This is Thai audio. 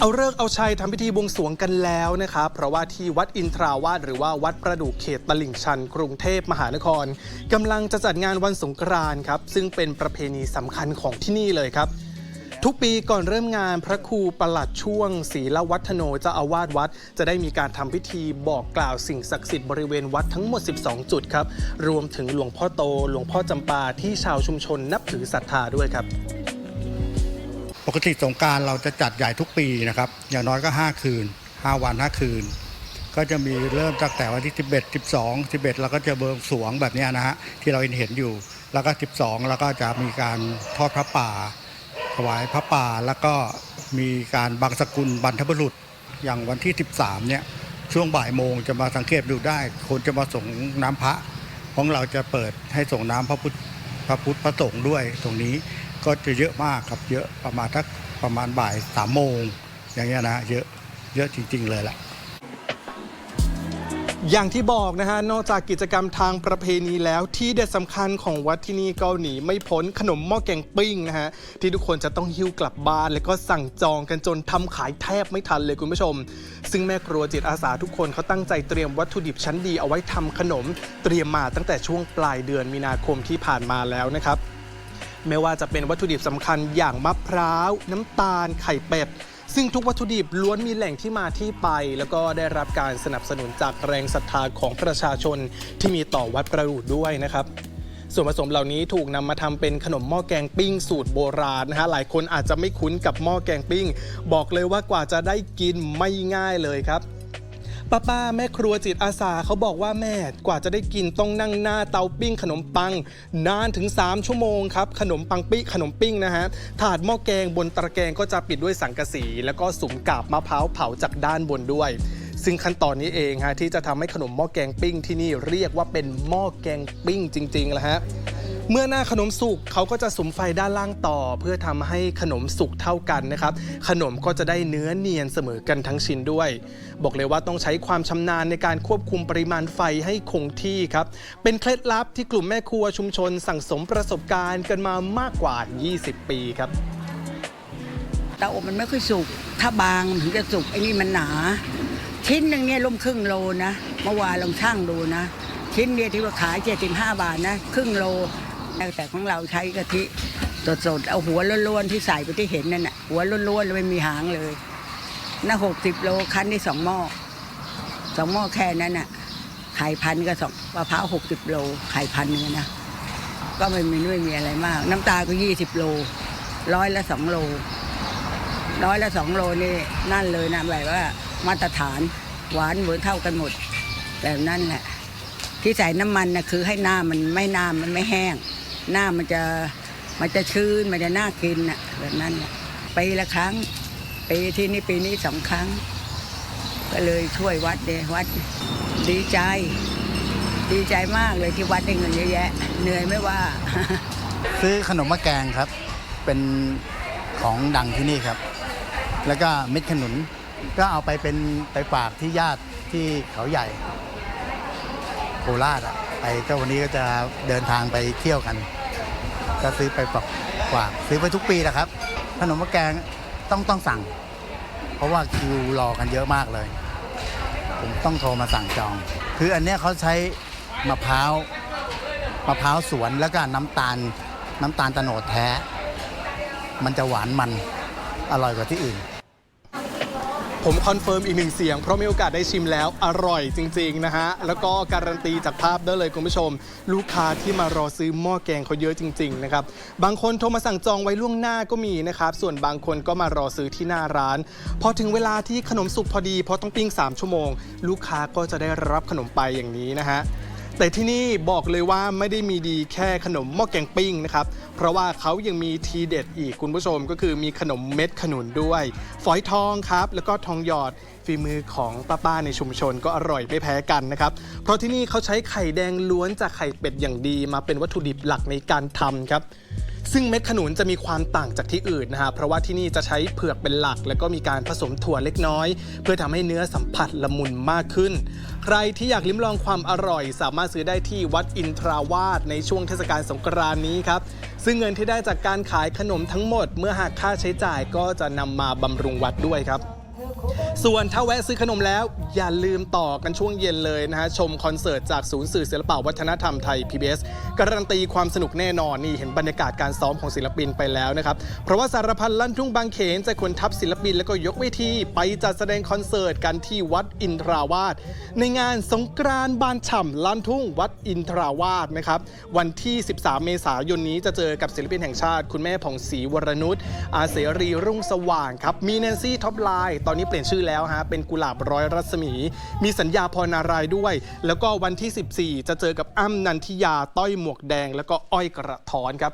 เอาเลิกเอาชัยทำพิธีบวงสรวงกันแล้วนะครับเพราะว่าที่วัดอินทราวาสหรือว่าวัดประดู่เขตตลิ่งชัน กรุงเทพมหานครกำลังจะจัดงานวันสงกรานต์ครับซึ่งเป็นประเพณีสำคัญของที่นี่เลยครับ ทุกปีก่อนเริ่มงานพระครูประหลัดช่วงศรีละวัฒโนเจ้าอาวาสวัด จะได้มีการทำพิธีบอกกล่าวสิ่งศักดิ์สิทธิ์บริเวณวัดทั้งหมด 12 จุดครับรวมถึงหลวงพ่อโตหลวงพ่อจำปาที่ชาวชุมชนนับถือศรัทธาด้วยครับ ปกติสงการเราจะจัดใหญ่ทุกปีนะครับ อย่างน้อยก็ 5 คืน 5 วัน 5 คืน ก็จะมีเริ่มตั้งแต่วันที่ 11 12 11เราก็จะเบิงสวงแบบนี้นะฮะที่เราเห็นอยู่ แล้วก็ 12 แล้วก็จะมีการทอดพระป่าถวายพระป่าแล้วก็มีการบังสกุลบรรพบุรุษ อย่างวันที่ 13 เนี่ยช่วงบ่ายโมงจะมาสังเกตดูได้ คนจะมาส่งน้ำพระของเราจะเปิดให้ส่งน้ำพระพุทธพระพุทธพระสงฆ์ด้วยตรงนี้ ก็จะเยอะมากครับเยอะประมาณทักประมาณบ่ายสามโมงอย่างเงี้ยนะเยอะเยอะจริง ๆ เลยแหละอย่างที่บอกนะฮะ นอกจากกิจกรรมทางประเพณีแล้วที่เด็ดสำคัญของวัดที่นี่ก็หนีไม่พ้นขนมหม้อแกงปิ้งนะฮะ ที่ทุกคนจะต้องหิ้วกลับบ้าน แล้วก็สั่งจองกันจนทำขายแทบไม่ทันเลยคุณผู้ชม ซึ่งแม่ครัวจิตอาสาทุกคนเขาตั้งใจเตรียมวัตถุดิบชั้นดีเอาไว้ทำขนมเตรียมมาตั้งแต่ช่วงปลายเดือนมีนาคมที่ผ่านมาแล้วนะครับ ไม่ว่าจะเป็นวัตถุดิบสำคัญอย่างมะพร้าว น้ำตาล ไข่เป็ด ซึ่งทุกวัตถุดิบล้วนมีแหล่งที่มาที่ไป แล้วก็ได้รับการสนับสนุนจากแรงศรัทธาของประชาชนที่มีต่อวัดประดู่ด้วยนะครับส่วนผสมเหล่านี้ถูกนำมาทำเป็นขนมหม้อแกงปิ้งสูตรโบราณนะฮะหลายคนอาจจะไม่คุ้นกับหม้อแกงปิ้ง บอกเลยว่ากว่าจะได้กินไม่ง่ายเลยครับ ป้าป้าแม่ครัวจิตอาสาเขาบอกว่าแม่กว่าจะได้กินต้องนั่งหน้าเตาปิ้ง ขนมปัง นานถึง 3 ชั่วโมงครับขนมปังปิ้งขนมปิ้งนะฮะถาดหม้อแกงบนตะแกรงก็จะปิดด้วยสังกะสี แล้วก็สุมกาบมะพร้าวเผาจากด้านบนด้วย ซึ่งขั้นตอนนี้เองฮะที่จะทำให้ขนมหม้อแกงปิ้งที่นี่เรียกว่าเป็นหม้อแกงปิ้งจริงๆแล้วฮะ เมื่อหน้าขนมสุกเขาก็จะสุมไฟด้านล่างต่อ เพื่อทำให้ขนมสุกเท่ากันนะครับ ขนมก็จะได้เนื้อเนียนเสมอกันทั้งชิ้นด้วย บอกเลยว่าต้องใช้ความชำนาญในการควบคุมปริมาณไฟให้คงที่ครับ เป็นเคล็ดลับที่กลุ่มแม่ครัวชุมชน สั่งสมประสบการณ์กันมามากกว่า 20 ปีครับเตาอบมันไม่ค่อยสุก ถ้าบางถึงจะสุกไอ้นี่มันหนา ชิ้นหนึ่งเนี่ยร่มครึ่งโลนะ เมื่อวานลองช่างดูนะ ชิ้นเนี่ยที่ว่าขาย 75 บาทนะ ครึ่งโล แต่ของเราใช้กะทิสดๆเอาหัวล้วนๆที่ใส่ไปที่เห็นนั่นน่ะหัวล้วนๆเลยไม่มีหางเลยน่าหกสิบโลคั้นได้สองหม้อสองหม้อแค่นั้นน่ะไข่พันก็สองมะพร้าวหกสิบโลไข่พันหนึงอนะก็ไม่มีไม่มีอะไรมาก น้ำตาก็ยี่สิบโลร้อยละสองโลร้อยละสองโลนี่นั่นเลยนะแบบว่ามาตรฐานหวานเหมือนเท่ากันหมดแบบนั้นแหละที่ใส่น้ำมันนะคือให้หน้ามันไม่น้ามันไม่แห้ง หน้ามันจะมันจะชื้นมันจะน่ากินน่ะแบบนั้นปีละครั้งปีที่นี่ปีนี้สองครั้ง ก็เลยช่วยวัดเดวัดดีใจ ดีใจมากเลยที่วัดได้เงินเยอะแยะ เหนื่อยไม่ว่า ซื้อขนมมะแกงครับ เป็นของดังที่นี่ครับ แล้วก็เม็ดขนุนก็เอาไปเป็นไปฝากที่ญาติที่เขาใหญ่โคราชอะไปก็วันนี้ก็จะเดินทางไปเที่ยวกัน ก็ซื้อไปฝากว่า ซื้อไปทุกปีแหละครับ ขนมมะแกงต้องต้องสั่ง เพราะว่าคิวรอกันเยอะมากเลย ผมต้องโทรมาสั่งจอง คืออันเนี้ยเขาใช้มะพร้าวมะพร้าวสวนแล้วก็น้ำตาลน้ำตาลตะโนดแท้ มันจะหวานมันอร่อยกว่าที่อื่น ผมคอนเฟิร์มอีกหนึ่งเสียง เพราะมีโอกาสได้ชิมแล้วอร่อยจริงๆนะฮะ แล้วก็การันตีจากภาพได้เลยคุณผู้ชม ลูกค้าที่มารอซื้อหม้อแกงเขาเยอะจริงๆนะครับบางคนโทรมาสั่งจองไว้ล่วงหน้าก็มีนะครับ ส่วนบางคนก็มารอซื้อที่หน้าร้าน พอถึงเวลาที่ขนมสุกพอดีเพราะต้องปิ้ง 3 ชั่วโมง ลูกค้าก็จะได้รับขนมไปอย่างนี้นะฮะ แต่ที่นี่บอกเลยว่าไม่ได้มีดีแค่ขนมหม้อแกงปิ้งนะครับ เพราะว่าเขายังมีทีเด็ดอีกคุณผู้ชมก็คือมีขนมเม็ดขนุนด้วย ฝอยทองครับ แล้วก็ทองหยอดฝีมือของป้าๆในชุมชนก็อร่อยไม่แพ้กันนะครับ เพราะที่นี่เขาใช้ไข่แดงล้วนจากไข่เป็ดอย่างดีมาเป็นวัตถุดิบหลักในการทำครับ ซึ่งเม็ดขนุนจะมีความต่างจากที่อื่นนะฮะเพราะว่าที่นี่จะใช้เผือกเป็นหลัก แล้วก็มีการผสมถั่วเล็กน้อย เพื่อทำให้เนื้อสัมผัสละมุนมากขึ้น ใครที่อยากลิ้มลองความอร่อย สามารถซื้อได้ที่วัดอินทราวาสในช่วงเทศกาลสงกรานต์นี้ครับซึ่งเงินที่ได้จากการขายขนมทั้งหมด เมื่อหากค่าใช้จ่ายก็จะนำมาบำรุงวัดด้วยครับ ส่วนถ้าแวะซื้อขนมแล้วอย่าลืมต่อกันช่วงเย็นเลยนะฮะ ชมคอนเสิร์ตจากศูนย์สื่อศิลปวัฒนธรรมไทย PBS การันตีความสนุกแน่นอนนี่เห็นบรรยากาศการซ้อมของศิลปินไปแล้วนะครับ เพราะว่าสารพันลั่นทุ่งบางเขนจะขนทัพศิลปินแล้วก็ยกเวทีไปจัดแสดงคอนเสิร์ตกันที่วัดอินทราวาสในงานสงกรานต์บานฉ่ำลั่นทุ่งวัดอินทราวาสนะครับวันที่ 13 เมษายนนี้จะเจอกับศิลปินแห่งชาติ คุณแม่ผ่องศรีวรนุชอาเสรีรุ่งสว่างครับมีแนนซี่ท็อปไลน์ตอนนี้เปลี่ยนยนชื่อแล้วฮะเป็นกุหลาบร้อยรัศมี มีสัญญาพรนารายณ์ด้วย แล้วก็วันที่ 14 จะเจอกับอ้ำนันทิยาต้อยหมวกแดง แล้วก็อ้อยกระท้อนครับ